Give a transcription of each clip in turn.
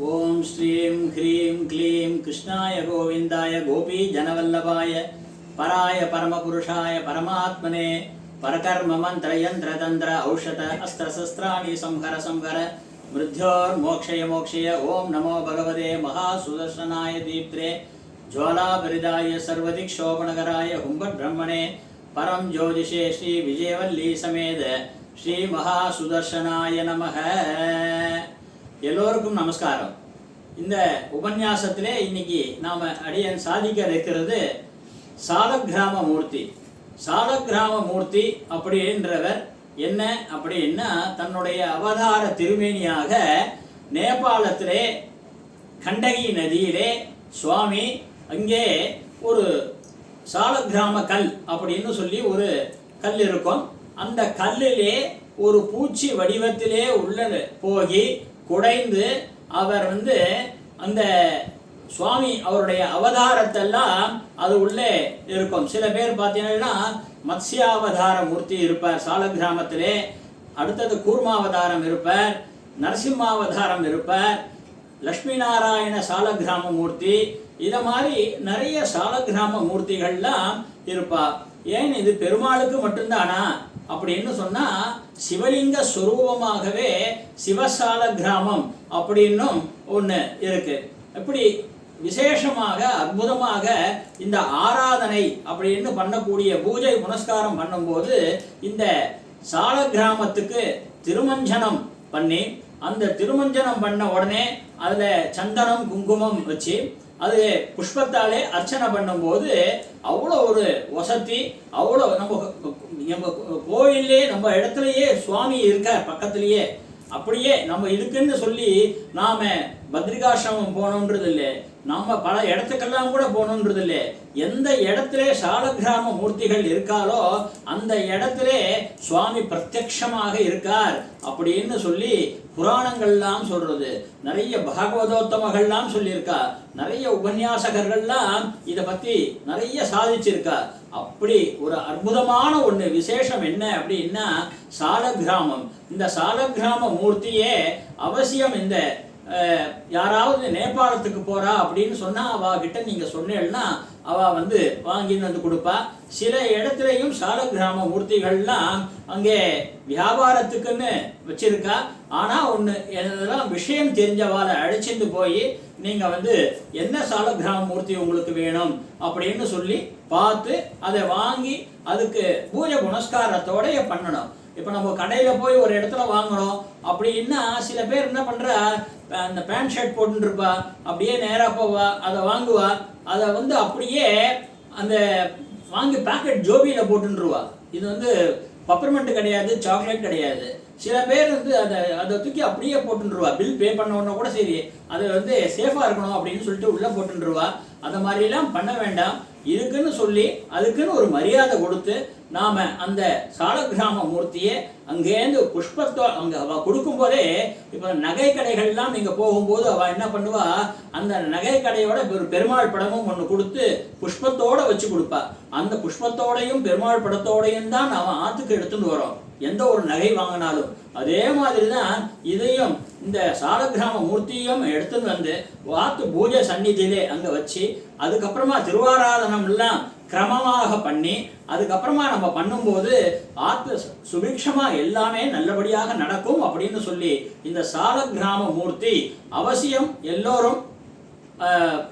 ஓம் ஸ்ரீம் ஹ்ரீம் க்ளீம் கிருஷ்ணாய கோவிந்தாய கோபி ஜனவல்லபாய பராய பரமபுருஷாய பரமாத்மனே பரகர்ம மந்திர யந்திர தந்திர ஔஷத அஸ்திர சஸ்திராணி சம்ஹர சம்ஹர மிருத்யோர் மோக்ஷய மோக்ஷய ஓம் நமோ பகவதே மகா சுதர்சனாய தீப்திரே ஜுவலாபரிதாய சர்வதிக்ஷோபணகராய பிரம்மணே பரம் ஜோதிஷே ஸ்ரீ விஜயவல்லி சமேத ஸ்ரீ மகா சுதர்சனாய நமக. எல்லோருக்கும் நமஸ்காரம். இந்த உபன்யாசத்திலே இன்னைக்கு நாம் அடியன் சாதிக்க இருக்கிறது சாலக்கிராம மூர்த்தி சாலக்கிராம மூர்த்தி அப்படின்றவர் என்ன அப்படின்னா தன்னுடைய அவதார திருமேனியாக நேபாளத்திலே கண்டகி நதியிலே சுவாமி அங்கே ஒரு சாலக்கிராம கல் அப்படின்னு சொல்லி ஒரு கல் இருக்கும். அந்த கல்லிலே ஒரு பூச்சி வடிவத்திலே உள்ள போகி குடைந்து அவர் வந்து அந்த சுவாமி அவருடைய அவதாரத்தெல்லாம் அது உள்ளே இருக்கும். சில பேர் பார்த்தீங்கன்னா மத்ஸ்யாவதார மூர்த்தி இருப்பார் சாலக்கிராமத்திலே அடுத்தது கூர்மாவதாரம் இருப்பார் நரசிம்மாவதாரம் இருப்பார் லக்ஷ்மி நாராயண சாலக்கிராம மூர்த்தி. இதை மாதிரி நிறைய சாலக்கிராம மூர்த்திகள்லாம் இருப்பா. ஏன் இது பெருமாளுக்கு மட்டும்தானா? அப்படின்னு சொன்னா சிவலிங்க சுரூபமாகவே சிவசால கிராமம் அப்படின்னும் ஒன்று இருக்கு. இப்படி விசேஷமாக அற்புதமாக இந்த ஆராதனை அப்படின்னு பண்ணக்கூடிய பூஜை புனஸ்காரம் பண்ணும்போது இந்த சால கிராமத்துக்கு திருமஞ்சனம் பண்ணி அந்த திருமஞ்சனம் பண்ண உடனே அதில் சந்தனம் குங்குமம் வச்சு அது புஷ்பத்தாலே அர்ச்சனை பண்ணும்போது அவ்வளோ ஒரு வசதி அவ்வளோ நம்ம நம்ம கோயிலே நம்ம இடத்துலயே சுவாமி இருக்கார் பக்கத்துலேயே. அப்படியே நம்ம இருக்குன்னு சொல்லி நாம பத்ரிகாசிரமம் போகணுன்றது இல்லை நம்ம பல இடத்துக்கெல்லாம் கூட போகணுன்றது இல்லை எந்த இடத்துல சாலக்கிராம மூர்த்திகள் இருக்காலோ அந்த இடத்துல சுவாமி பிரத்யக்ஷமாக இருக்கார் அப்படின்னு சொல்லி புராணங்கள்லாம் சொல்றது. நிறைய பாகவதோத்தமகள்லாம் சொல்லியிருக்கா. நிறைய உபன்யாசகர்கள்லாம் இதை பத்தி நிறைய சாதிச்சிருக்கா. அப்படி ஒரு அற்புதமான ஒண்ணு விசேஷம் என்ன அப்படின்னா சாலக்கிராமம். இந்த சாலக்கிராம மூர்த்தியே அவசியம் இந்த யாராவது நேபாளத்துக்கு போறா அப்படின்னு சொன்னா அவ கிட்ட நீங்க சொன்னேன்னா அவ வந்து வாங்கின்னு வந்து கொடுப்பா. சில இடத்துலையும் சாலகிராம மூர்த்திகள்லாம் அங்கே வியாபாரத்துக்குன்னு வச்சிருக்கா. ஆனா ஒன்று என்னதெல்லாம் விஷயம் தெரிஞ்சவாளை அழைச்சிட்டு போய் நீங்க வந்து என்ன சாலகிராம மூர்த்தி உங்களுக்கு வேணும் அப்படின்னு சொல்லி பார்த்து அதை வாங்கி அதுக்கு பூஜை புனஸ்காரத்தோடய பண்ணணும். இப்போ நம்ம கடையில் போய் ஒரு இடத்துல வாங்குறோம் அப்படின்னா சில பேர் என்ன பண்ணுறா அந்த பேண்ட் ஷர்ட் போட்டுருப்பா அப்படியே நேராக போவா அதை வாங்குவா அதை வந்து அப்படியே அந்த வாங்கி பேக்கெட் ஜோபியில் போட்டுருவா இது வந்து பப்பர்மெண்ட் கிடையாது சாக்லேட் கிடையாது. சில பேர் வந்து அதை அதை தூக்கி அப்படியே போட்டுருவா பில் பே பண்ண உடனே கூட சரி அது வந்து சேஃபாக இருக்கணும் அப்படின்னு சொல்லிட்டு உள்ளே போட்டுருவா அதை மாதிரிலாம் பண்ண வேண்டாம். இதுக்குன்னு சொல்லி அதுக்குன்னு ஒரு மரியாதை கொடுத்து நாம் அந்த சாலக்கிராம மூர்த்தியை அங்கேருந்து புஷ்பத்தோ அங்கே அவள் கொடுக்கும் போதே நகை கடைகள்லாம் நீங்கள் போகும்போது அவள் என்ன பண்ணுவா? அந்த நகை கடையோட ஒரு பெருமாள் படமும் ஒன்று கொடுத்து புஷ்பத்தோடு வச்சு கொடுப்பா. அந்த புஷ்பத்தோடையும் பெருமாள் படத்தோடையும் தான் அவன் ஆற்றுக்கு எடுத்துன்னு வரோம். எந்த ஒரு நகை வாங்கினாலும். அதே மாதிரி தான் இதையும் இந்த சாலக்கிராம மூர்த்தியும் எடுத்துன்னு வந்து வாத்து பூஜை சந்நிதியிலே அங்கே வச்சு அதுக்கப்புறமா திருவாராதனம் எல்லாம் கிரமமாக பண்ணி அதுக்கப்புறமா நம்ம பண்ணும்போது ஆத்ம சுபிக்ஷமா எல்லாமே நல்லபடியாக நடக்கும் அப்படின்னு சொல்லி இந்த சாலக்கிராம மூர்த்தி அவசியம் எல்லோரும்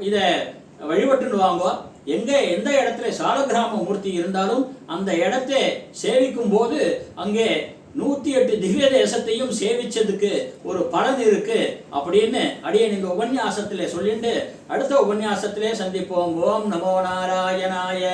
இதை வழிபட்டுன்னு வாங்கோ. எங்கே எந்த இடத்துல சாலக்கிராம மூர்த்தி இருந்தாலும் அந்த இடத்தை சேவிக்கும் போது அங்கே நூத்தி எட்டு திவ்ய தேசத்தையும் சேவிச்சதுக்கு ஒரு பலன் இருக்கு அப்படின்னு அடியன் இந்த உபன்யாசத்திலே சொல்லிட்டு அடுத்த உபன்யாசத்திலே சந்திப்போம். ஓம் நமோ நாராயணாய.